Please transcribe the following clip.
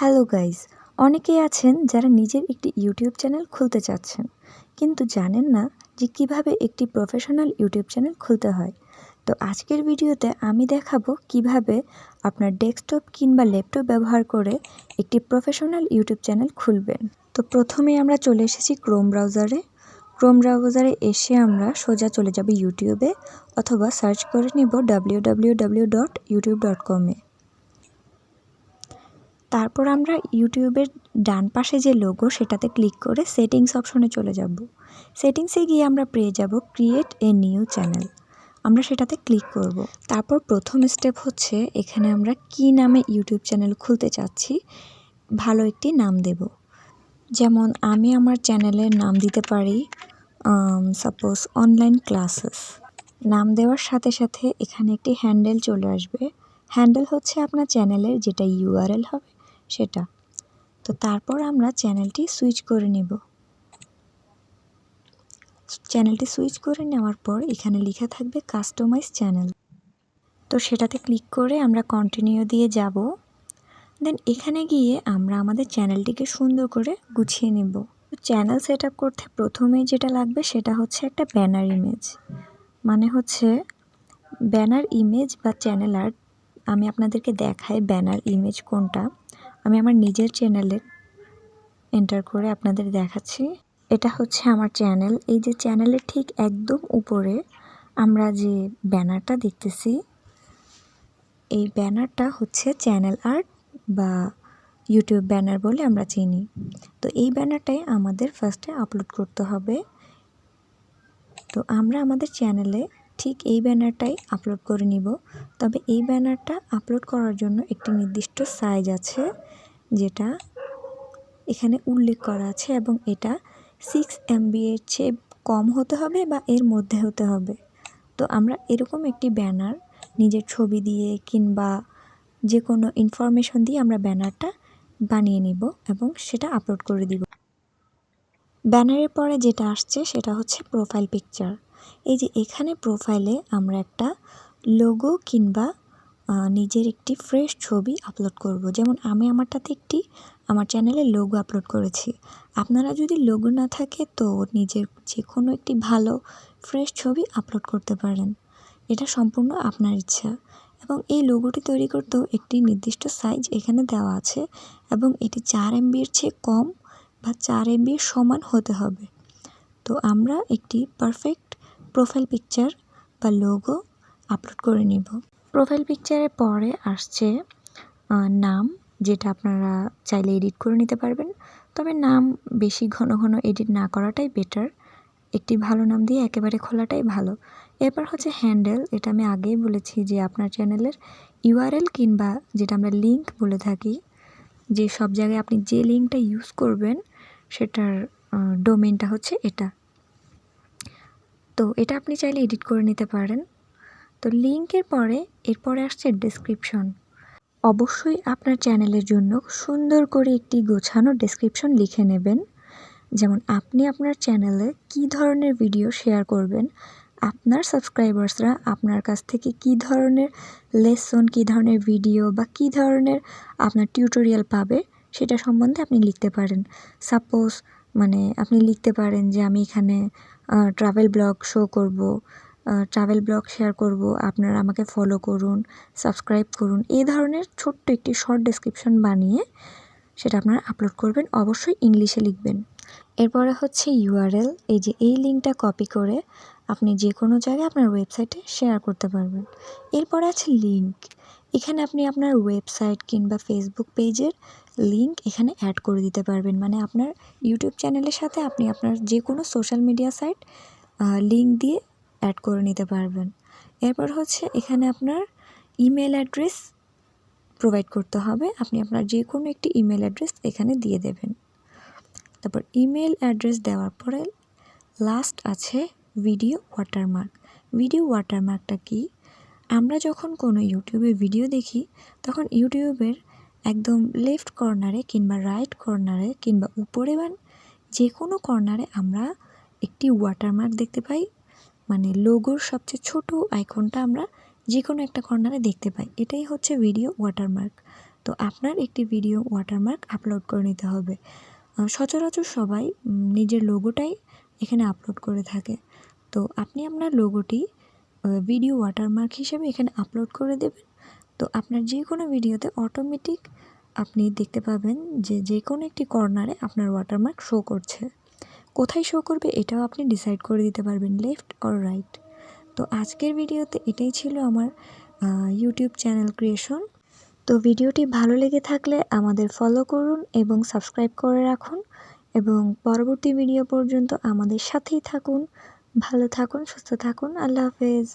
Hello guys, অনেকেই আছেন যারা নিজের একটি ইউটিউব চ্যানেল খুলতে চাচ্ছেন, কিন্তু জানেন না যে কীভাবে একটি প্রফেশনাল ইউটিউব চ্যানেল খুলতে হয়। তো আজকের ভিডিওতে আমি দেখাবো কীভাবে আপনার ডেস্কটপ কিংবা ল্যাপটপ ব্যবহার করে একটি প্রফেশনাল ইউটিউব চ্যানেল খুলবেন। তো প্রথমে আমরা চলে এসেছি ক্রোম ব্রাউজারে। ক্রোম ব্রাউজারে এসে আমরা সোজা চলে যাব ইউটিউবে অথবা সার্চ করে নিব W W W dot YouTube dot কমে তারপর আমরা ইউটিউবের ডান পাশে যে লোগো সেটাতে ক্লিক করে সেটিংস অপশনে চলে যাব। সেটিংসে গিয়ে আমরা পেয়ে যাব ক্রিয়েট এ নিউ চ্যানেল আমরা সেটাতে ক্লিক করব। তারপর প্রথম স্টেপ হচ্ছে এখানে আমরা কি নামে ইউটিউব চ্যানেল খুলতে চাচ্ছি, ভালো একটি নাম দেব। যেমন আমি আমার চ্যানেলের নাম দিতে পারি সাপোজ অনলাইন ক্লাসেস নাম দেওয়ার সাথে সাথে এখানে একটি হ্যান্ডেল চলে আসবে। হ্যান্ডেল হচ্ছে আপনার চ্যানেলের যেটা ইউআরএল হবে। সেটা। তো তারপর আমরা চ্যানেলটি সুইচ করে নেব। চ্যানেলটি সুইচ করে নেওয়ার পর এখানে লেখা থাকবে কাস্টমাইজ চ্যানেল। তো সেটাতে ক্লিক করে আমরা কন্টিনিউ দিয়ে যাব। দেন এখানে গিয়ে আমরা আমাদের চ্যানেলটিকে সুন্দর করে গুছিয়ে নেব। চ্যানেল সেট করতে প্রথমেই যেটা লাগবে সেটা হচ্ছে একটা ব্যানার ইমেজ মানে হচ্ছে ব্যানার ইমেজ বা চ্যানেল আর্ট আমি আপনাদেরকে দেখাই ব্যানার ইমেজ কোনটা। আমি আমার নিজের চ্যানেলে এন্টার করে আপনাদের দেখাচ্ছি। এটা হচ্ছে আমার চ্যানেল এই যে চ্যানেলের ঠিক একদম উপরে আমরা যে ব্যানারটা দেখতেছি, এই ব্যানারটা হচ্ছে চ্যানেল আর্ট বা ইউটিউব ব্যানার বলে আমরা চিনি। তো এই ব্যানারটাই আমাদের ফার্স্টে আপলোড করতে হবে। তো আমরা আমাদের চ্যানেলে ঠিক এই ব্যানারটাই আপলোড করে নিব। তবে এই ব্যানারটা আপলোড করার জন্য একটি নির্দিষ্ট সাইজ আছে। যেটা এখানে উল্লেখ করা আছে এবং এটা সিক্স এমবি এর চেয়ে কম হতে হবে বা এর মধ্যে হতে হবে। তো আমরা এরকম একটি ব্যানার নিজের ছবি দিয়ে কিংবা যে কোনো ইনফরমেশন দিয়ে আমরা ব্যানারটা বানিয়ে নিব এবং সেটা আপলোড করে দিব। ব্যানারের পরে যেটা আসছে সেটা হচ্ছে প্রোফাইল পিকচার এই যে এখানে প্রোফাইলে আমরা একটা লোগো কিংবা নিজের একটি ফ্রেশ ছবি আপলোড করব। যেমন আমি আমারটাতে একটি, আমার চ্যানেলে লোগো আপলোড করেছি। আপনারা যদি লোগো না থাকে তো নিজের যে কোনো একটি ভালো ফ্রেশ ছবি আপলোড করতে পারেন। এটা সম্পূর্ণ আপনার ইচ্ছা। এবং এই লোগোটি তৈরি করতেও একটি নির্দিষ্ট সাইজ এখানে দেওয়া আছে এবং এটি চার এমবির চেয়ে কম বা চার এমবির সমান হতে হবে। তো আমরা একটি পারফেক্ট প্রোফাইল পিকচার বা লোগো আপলোড করে নিব। প্রোফাইল পিকচারের পরে আসছে নাম, যেটা আপনারা চাইলে এডিট করে নিতে পারবেন। তবে নাম বেশি ঘন ঘন এডিট না করাটাই বেটার একটি ভালো নাম দিয়ে একেবারে খোলাটাই ভালো। এরপর হচ্ছে হ্যান্ডেল এটা আমি আগেই বলেছি যে আপনার চ্যানেলের ইউআরএল কিংবা যেটা আমরা লিঙ্ক বলে থাকি, যে সব জায়গায় আপনি যে লিঙ্কটা ইউজ করবেন, সেটার ডোমেনটা হচ্ছে এটা। তো এটা আপনি চাইলে এডিট করে নিতে পারেন। তো লিঙ্কের পরে এরপরে আসছে ডেসক্রিপশন অবশ্যই আপনার চ্যানেলের জন্য সুন্দর করে একটি গোছানো ডেসক্রিপশন লিখে নেবেন। যেমন আপনি আপনার চ্যানেলে কি ধরনের ভিডিও শেয়ার করবেন, আপনার সাবস্ক্রাইবার্সরা আপনার কাছ থেকে কি ধরনের লেসন কি ধরনের ভিডিও বা কি ধরনের আপনার টিউটোরিয়াল পাবে, সেটা সম্বন্ধে আপনি লিখতে পারেন। সাপোজ মানে আপনি লিখতে পারেন যে আমি এখানে ট্রাভেল ব্লগ শো করব ট্রাভেল ব্লগ শেয়ার করব। আপনারা আমাকে ফলো করুন সাবস্ক্রাইব করুন। এই ধরনের ছোট্ট একটি শর্ট ডেসক্রিপশন বানিয়ে সেটা আপনারা আপলোড করবেন। অবশ্যই ইংলিশে লিখবেন। এরপরে হচ্ছে ইউআরএল এই যে এই লিঙ্কটা কপি করে আপনি যে কোনো জায়গায় আপনার ওয়েবসাইটে শেয়ার করতে পারবেন। এরপরে আছে লিঙ্ক এখানে আপনি আপনার ওয়েবসাইট কিংবা ফেসবুক পেজের লিঙ্ক এখানে অ্যাড করে দিতে পারবেন। মানে আপনার ইউটিউব চ্যানেলের সাথে আপনি আপনার যে কোনো সোশ্যাল মিডিয়া সাইট লিঙ্ক দিয়ে অ্যাড করে নিতে পারবেন। এরপর হচ্ছে এখানে আপনার ইমেল অ্যাড্রেস প্রোভাইড করতে হবে। আপনি আপনার যে কোনো একটি ইমেল অ্যাড্রেস এখানে দিয়ে দেবেন। তারপর ইমেল অ্যাড্রেস দেওয়ার পরে লাস্ট আছে ভিডিও ওয়াটারমার্ক ভিডিও ওয়াটারমার্কটা কি? আমরা যখন কোনো ইউটিউবে ভিডিও দেখি, তখন ইউটিউবের একদম লেফট কর্নারে কিংবা রাইট কর্নারে কিংবা উপরে বা যে কোনো কর্নারে আমরা একটি ওয়াটারমার্ক দেখতে পাই। মানে লোগোর সবচেয়ে ছোট আইকনটা আমরা যে কোনো একটা কর্নারে দেখতে পাই। এটাই হচ্ছে ভিডিও ওয়াটারমার্ক তো আপনার একটি ভিডিও ওয়াটারমার্ক আপলোড করে নিতে হবে। সচরাচর সবাই নিজের লোগোটাই এখানে আপলোড করে থাকে। তো আপনি আপনার লোগোটি ভিডিও ওয়াটারমার্ক হিসেবে এখানে আপলোড করে দেবেন। তো আপনার যে কোনো ভিডিওতে অটোমেটিক আপনি দেখতে পাবেন যে যে কোনো একটি কর্নারে আপনার ওয়াটারমার্ক শো করছে। কোথায় শো করবে এটাও আপনি ডিসাইড করে দিতে পারবেন লেফট অর রাইট তো আজকের ভিডিওতে এটাই ছিল আমার ইউটিউব চ্যানেল ক্রিয়েশন তো ভিডিওটি ভালো লেগে থাকলে আমাদের ফলো করুন এবং সাবস্ক্রাইব করে রাখুন এবং পরবর্তী ভিডিও পর্যন্ত আমাদের সাথেই থাকুন। ভালো থাকুন, সুস্থ থাকুন, আল্লাহ হাফেজ।